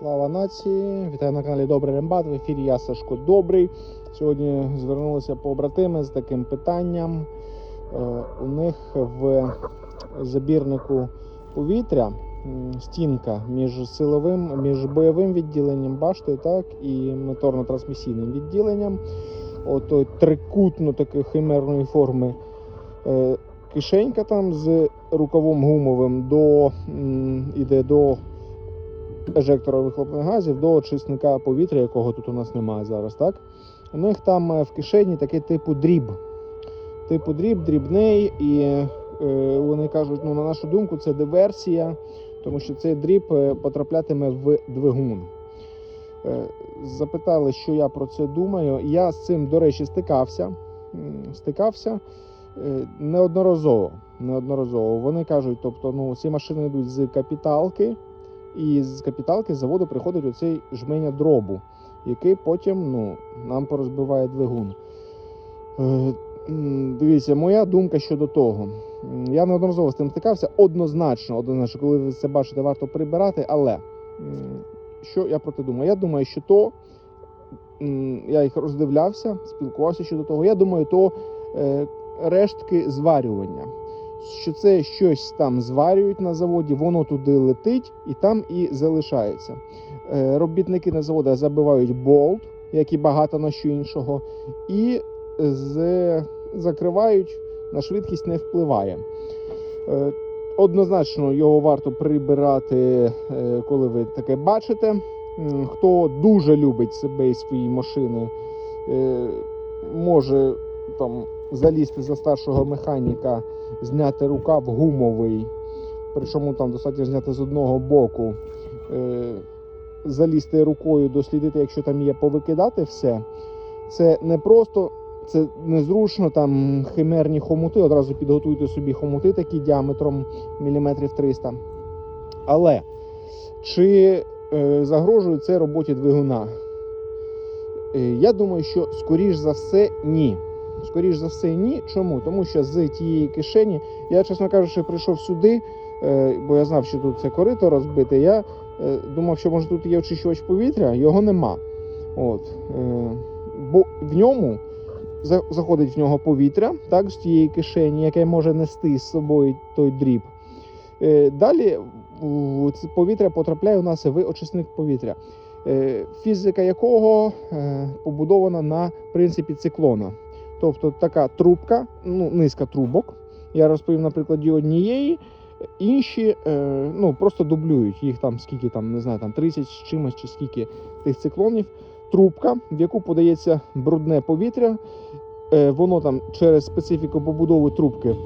Слава нації! Вітаю на каналі Добрий Рембат. В ефірі я Сашко Добрий. Сьогодні звернулися побратими з таким питанням. Е, У них в забірнику повітря стінка між силовим, між бойовим відділенням баштою, так і моторно-трансмісійним відділенням. Ото трикутно такої химерної форми е, кишенька там з рукавом гумовим до іде до ежектора вихлопних газів до очисника повітря, якого тут у нас немає зараз, так? У них там е, в кишені такий типу дріб. Типу дріб, дрібний, і е, вони кажуть, ну, на нашу думку, це диверсія, тому що цей дріб е, потраплятиме в двигун. Е, запитали, що я про це думаю. Я з цим, до речі, стикався. Стикався е, неодноразово. неодноразово. Вони кажуть, тобто, ну, ці машини йдуть з капіталки, і з капіталки з заводу приходить оцей жменя дробу, який потім ну, нам порозбиває двигун. Е, Дивіться, моя думка щодо того. Я неодноразово з тим стикався. Однозначно, однозначно, коли ви це бачите, варто прибирати. Але що я про це думаю? Я думаю, що то я їх роздивлявся, спілкувався щодо того. Я думаю, то е, рештки зварювання. Що це щось там зварюють на заводі, воно туди летить і там і залишається. Е, Робітники на заводі забивають болт, як і багато на що іншого, і з... закривають, на швидкість не впливає. Е, Однозначно його варто прибирати, е, коли ви таке бачите. Хто дуже любить себе і свої машини, може там залізти за старшого механіка, зняти рукав гумовий, причому там достатньо зняти з одного боку, е, залізти рукою, дослідити, якщо там є, повикидати все. Це не просто, це незручно, там химерні хомути. Одразу підготуйте собі хомути такі діаметром міліметрів 300. Але чи е, загрожує це роботі двигуна? Е, я думаю, що скоріш за все ні. Скоріш за все, ні. Чому? Тому що з тієї кишені, я, чесно кажучи, прийшов сюди, е, бо я знав, що тут це корито розбите. Я е, думав, що може тут є очищувач повітря, його нема. От, е, бо в ньому заходить в нього повітря, так, з тієї кишені, яке може нести з собою той дріб. Далі повітря потрапляє у нас в очисник повітря, фізика якого побудована на принципі циклона. Тобто така трубка, ну, низка трубок. Я розповім на прикладі однієї, інші е, ну, просто дублюють їх там, скільки там, не знаю, там 30 з чимось чи скільки тих циклонів. Трубка, в яку подається брудне повітря, е, воно там через специфіку побудови трубки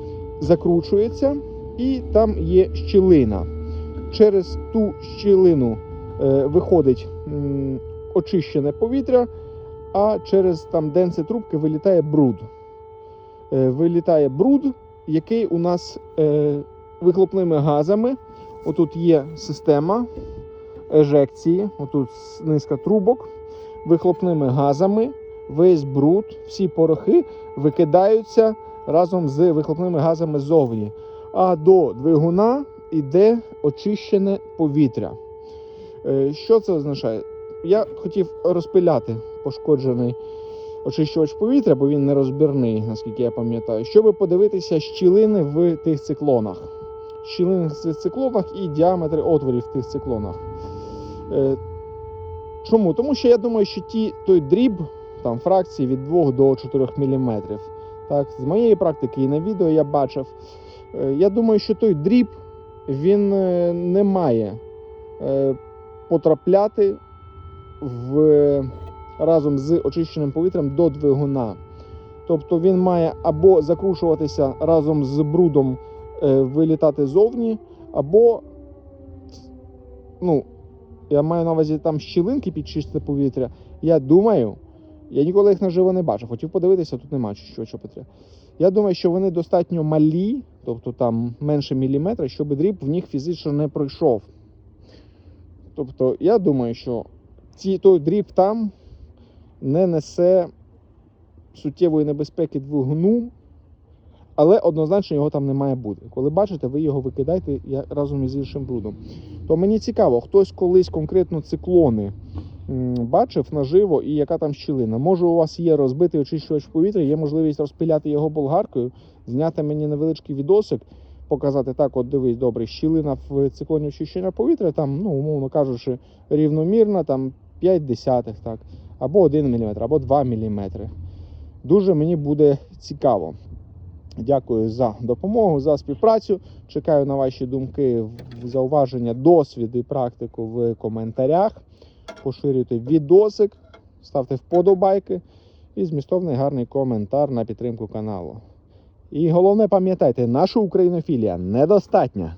закручується, і там є щілина. Через ту щілину е, виходить очищене повітря, а через там денці трубки вилітає бруд. Е, вилітає бруд, який у нас е, вихлопними газами. Отут є система ежекції, отут низка трубок, вихлопними газами. Весь бруд, всі порохи викидаються разом з вихлопними газами ззовні. А до двигуна йде очищене повітря. Е, Що це означає? Я хотів розпиляти пошкоджений очищувач повітря, бо він нерозбірний, наскільки я пам'ятаю, щоб подивитися щілини в тих циклонах. Щілини в цих циклонах і діаметри отворів в тих циклонах. Е, Чому? Тому що я думаю, що ті, той дріб, там фракції від 2 до 4 мм. Так, з моєї практики і на відео я бачив. Е, Я думаю, що той дріб він е, не має потрапляти в, разом з очищеним повітрям до двигуна. Тобто він має або закручуватися разом з брудом, е, вилітати зовні, або, ну, я маю на увазі там щілинки під чисте повітря. Я думаю, я ніколи їх наживо не бачив. Хотів подивитися, тут немає що, що потрібно. Я думаю, що вони достатньо малі, тобто там менше міліметра, щоб дріб в них фізично не пройшов. Тобто, я думаю, що ці, той дріб там не несе суттєвої небезпеки двигуну, але однозначно його там не має бути. Коли бачите, ви його викидайте я- разом із іншим брудом. То мені цікаво, хтось колись конкретно циклони бачив наживо і яка там щілина. Може, у вас є розбитий очищувач повітря, є можливість розпиляти його болгаркою, зняти мені невеличкий відосик, показати так, от дивись, добре, щілина в циклоні очищення повітря, там, ну, умовно кажучи, рівномірна, там 5 так, або 1 мм, або 2 мм. Дуже мені буде цікаво. Дякую за допомогу, за співпрацю. Чекаю на ваші думки, зауваження, досвід і практику в коментарях. Поширюйте відосик, ставте вподобайки і змістовний гарний коментар на підтримку каналу. І головне, пам'ятайте, наша українофілія недостатня.